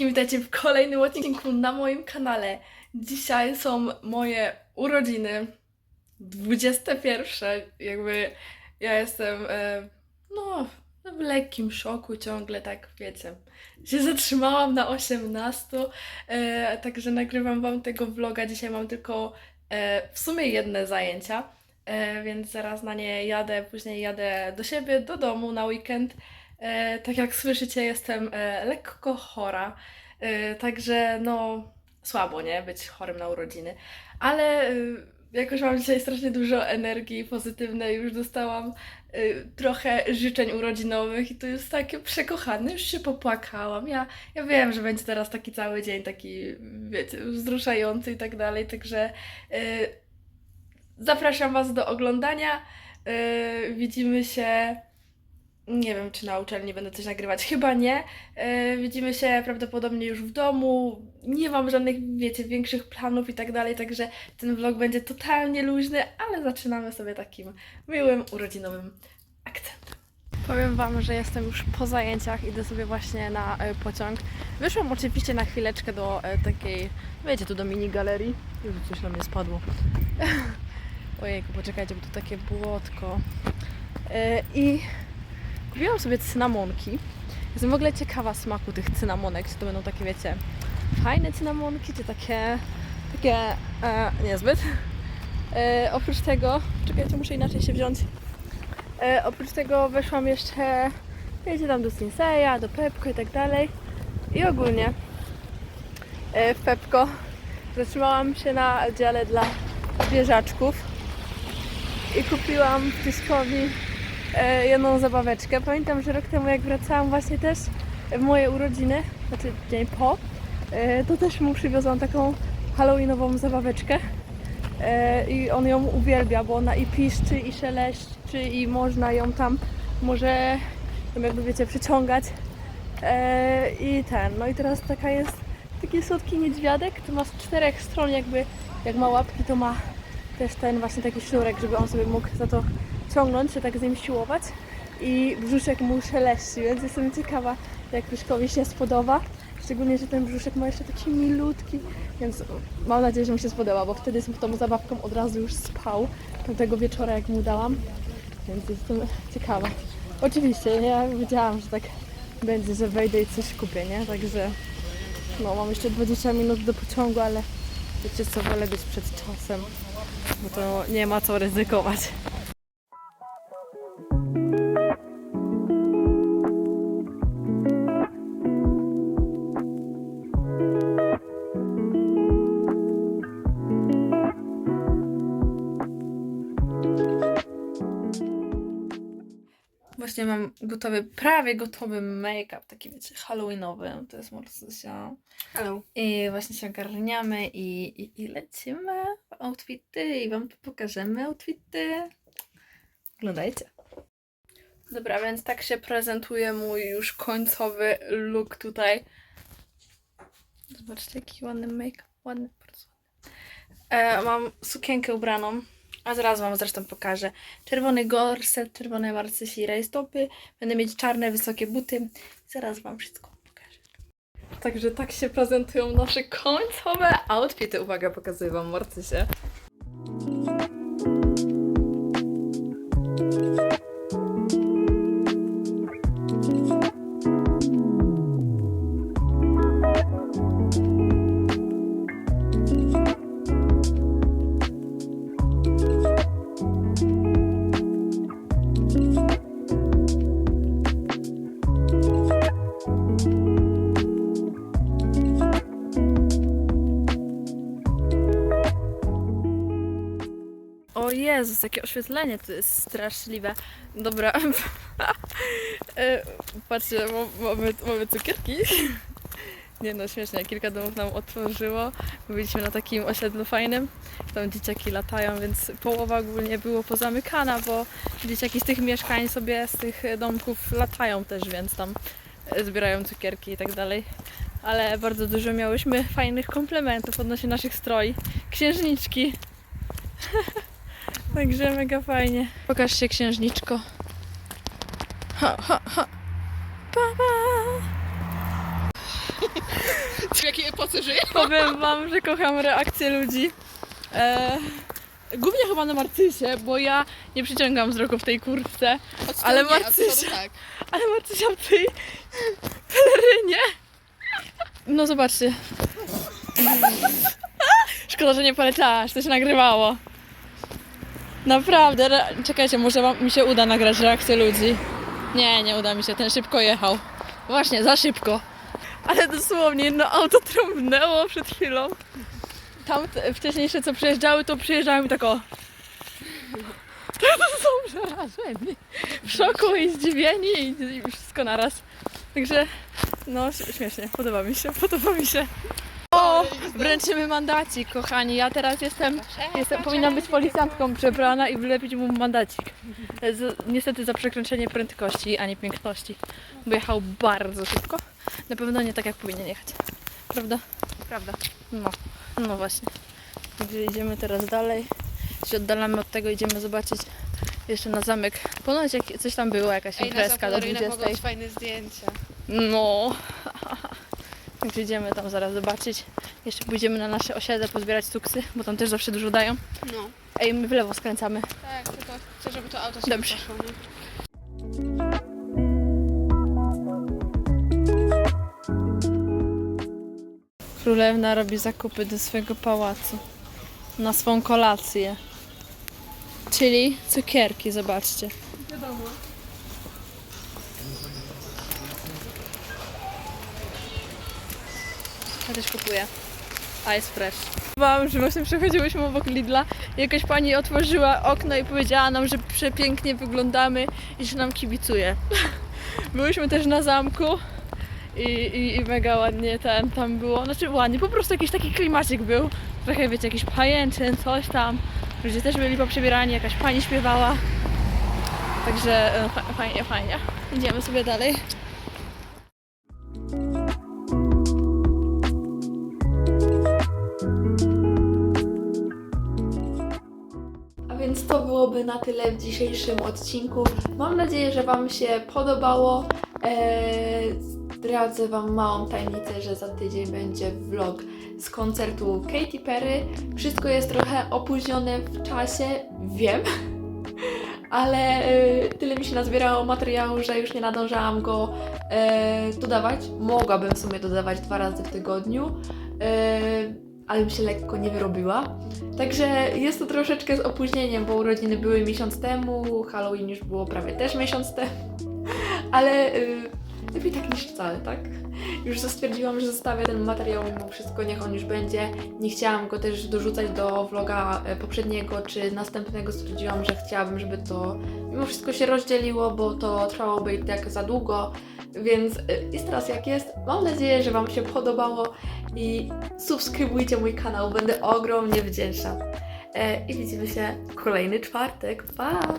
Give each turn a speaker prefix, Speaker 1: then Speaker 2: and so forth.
Speaker 1: wszystkim, witajcie w kolejnym odcinku na moim kanale. Dzisiaj są moje urodziny, 21, jakby ja jestem, e, no, w lekkim szoku ciągle, tak wiecie. Się zatrzymałam na 18, e, także nagrywam wam tego vloga. Dzisiaj mam tylko e, w sumie jedne zajęcia, więc zaraz na nie jadę, później jadę do siebie, do domu na weekend. E, tak jak słyszycie, jestem e, lekko chora, e, także no słabo, nie? Być chorym na urodziny. Ale jakoś mam dzisiaj strasznie dużo energii pozytywnej, już dostałam trochę życzeń urodzinowych i to jest takie przekochane, już się popłakałam. Ja, ja wiem, że będzie teraz taki cały dzień taki, wiecie, wzruszający i tak dalej, także zapraszam Was do oglądania. Widzimy się nie wiem, czy na uczelni będę coś nagrywać. Chyba nie. E, widzimy się prawdopodobnie już w domu. Nie mam żadnych, wiecie, większych planów i tak dalej, także ten vlog będzie totalnie luźny, ale zaczynamy sobie takim miłym, urodzinowym akcentem. Powiem Wam, że jestem już po zajęciach, idę sobie właśnie na e, pociąg. Wyszłam oczywiście na chwileczkę do e, takiej, wiecie, tu do mini galerii. Już coś na mnie spadło. Ojejku, poczekajcie, bo tu takie błotko. I Kupiłam sobie cynamonki. Jestem w ogóle ciekawa smaku tych cynamonek. Czy to będą takie, wiecie, fajne cynamonki, czy takie, takie e, niezbyt. E, oprócz tego, czekajcie, muszę inaczej się wziąć. E, oprócz tego weszłam jeszcze, wiecie, tam do Sinseya, do Pepko i tak dalej. I ogólnie e, w Pepko zatrzymałam się na dziale dla zwierzaczków i kupiłam Tyśkowi e, jedną zabaweczkę. Pamiętam, że rok temu jak wracałam właśnie też w moje urodziny, znaczy dzień po, e, to też mu przywiozłam taką halloweenową zabaweczkę e, i on ją uwielbia, bo ona i piszczy, i szeleszczy i można ją tam może jakby wiecie przyciągać i ten, no i teraz taka jest taki słodki niedźwiadek, to ma z czterech stron jakby, jak ma łapki to ma też ten właśnie taki sznurek, żeby on sobie mógł za to ciągnąć, się tak z nim siłować i brzuszek mu szeleści, więc jestem ciekawa, jak Kryszkowi się spodoba. Szczególnie, że ten brzuszek ma jeszcze taki milutki, więc mam nadzieję, że mu się spodoba, bo wtedy z tą zabawką od razu już spał tamtego wieczora, jak mu dałam, więc jestem ciekawa. Oczywiście, ja wiedziałam, że tak będzie, że wejdę i coś kupię, nie? Także no, mam jeszcze 20 minut do pociągu, ale wiecie co, wolę być przed czasem, bo to nie ma co ryzykować. Właśnie mam gotowy, prawie gotowy make-up, taki wiecie, halloweenowy. To jest Morsusia.
Speaker 2: Hello.
Speaker 1: I właśnie się ogarniamy i, i, i lecimy w outfity i Wam tu pokażemy outfity. Oglądajcie. Dobra, więc tak się prezentuje mój już końcowy look tutaj. Zobaczcie, jaki ładny make-up. Ładny, bardzo ładny. E, mam sukienkę ubraną, a zaraz Wam zresztą pokażę. Czerwony gorset, czerwone marcysi rajstopy. Będę mieć czarne, wysokie buty. Zaraz Wam wszystko pokażę. Także tak się prezentują nasze końcowe outfity. Uwaga, pokazuję Wam marcysie. Jezus, jakie oświetlenie to jest straszliwe. Dobra. E, Patrzcie, ma- mamy, mamy cukierki. Nie no, śmiesznie, kilka domów nam otworzyło. Byliśmy na takim osiedlu fajnym. Tam dzieciaki latają, więc połowa ogólnie było pozamykana, bo dzieciaki z tych mieszkań sobie, z tych domków latają też, więc tam e, zbierają cukierki i tak dalej. Ale bardzo dużo miałyśmy fajnych komplementów odnośnie naszych stroi. Księżniczki. Także mega fajnie. Pokaż się księżniczko. Ha, ha, ha. Pa, pa.
Speaker 2: W jakiej epoce żyję?
Speaker 1: Powiem wam, że kocham reakcję ludzi. E, głównie chyba na Marcysie, bo ja nie przyciągam wzroku w tej kurtce,
Speaker 2: tyłu
Speaker 1: Ale
Speaker 2: nie,
Speaker 1: Marcysia-
Speaker 2: tak.
Speaker 1: ale Marcysia w tej pelerynie. No zobaczcie. Szkoda, że nie poleciałaś, to się nagrywało. Naprawdę, czekajcie, może wam, mi się uda nagrać reakcję ludzi. Nie, nie uda mi się, ten szybko jechał. Właśnie, za szybko. Ale dosłownie jedno auto trąbnęło przed chwilą. Tam wcześniejsze co przyjeżdżały, to przyjeżdżały tak o. To są przerażeni. W szoku i zdziwieni i, wszystko naraz. Także no śmiesznie, podoba mi się, podoba mi się. Wręczymy mandacik, kochani. Ja teraz jestem, jestem powinnam być policjantką przebrana i wylepić mu mandacik. Z, niestety za przekroczenie prędkości, a nie piękności. Bo jechał bardzo szybko. Na pewno nie tak, jak powinien jechać. Prawda?
Speaker 2: Prawda.
Speaker 1: No, no właśnie. Także idziemy teraz dalej. Się oddalamy od tego, idziemy zobaczyć jeszcze na zamek. Ponoć jak, coś tam było, jakaś imprezka do
Speaker 2: Zapolorynach
Speaker 1: 20.
Speaker 2: mogą być fajne zdjęcia.
Speaker 1: No. Także idziemy tam zaraz zobaczyć. Jeszcze pójdziemy na nasze osiedle pozbierać cuksy, bo tam też zawsze dużo dają.
Speaker 2: No.
Speaker 1: Ej, my w lewo skręcamy.
Speaker 2: Tak, tylko chcę, żeby to auto się
Speaker 1: Dobrze.
Speaker 2: poszło, nie?
Speaker 1: Królewna robi zakupy do swojego pałacu. Na swą kolację. Czyli cukierki, zobaczcie.
Speaker 2: Wiadomo.
Speaker 1: Ja też kupuję. Ice Fresh. Wam, że właśnie przechodziłyśmy obok Lidla i jakaś pani otworzyła okno i powiedziała nam, że przepięknie wyglądamy i że nam kibicuje. Byłyśmy też na zamku i, i, i mega ładnie ten, tam było. Znaczy ładnie, po prostu jakiś taki klimacik był. Trochę wiecie, jakiś pajęczyn, coś tam. Ludzie też byli poprzebierani, jakaś pani śpiewała. Także e, fa- fajnie, fajnie. Idziemy sobie dalej. Więc to byłoby na tyle w dzisiejszym odcinku. Mam nadzieję, że Wam się podobało. Eee, zdradzę Wam małą tajemnicę, że za tydzień będzie vlog z koncertu Katy Perry. Wszystko jest trochę opóźnione w czasie, wiem, ale e, tyle mi się nazbierało materiału, że już nie nadążałam go e, dodawać. Mogłabym w sumie dodawać dwa razy w tygodniu, e, mi się lekko nie wyrobiła. Także jest to troszeczkę z opóźnieniem, bo urodziny były miesiąc temu, Halloween już było prawie też miesiąc temu, ale y, lepiej tak niż wcale, tak? Już stwierdziłam, że zostawię ten materiał mimo wszystko, niech on już będzie. Nie chciałam go też dorzucać do vloga e, poprzedniego czy następnego. Stwierdziłam, że chciałabym, żeby to mimo wszystko się rozdzieliło, bo to trwałoby i tak za długo. Więc y, jest teraz jak jest. Mam nadzieję, że Wam się podobało i subskrybujcie mój kanał, będę ogromnie wdzięczna. E, I widzimy się kolejny czwartek. Pa!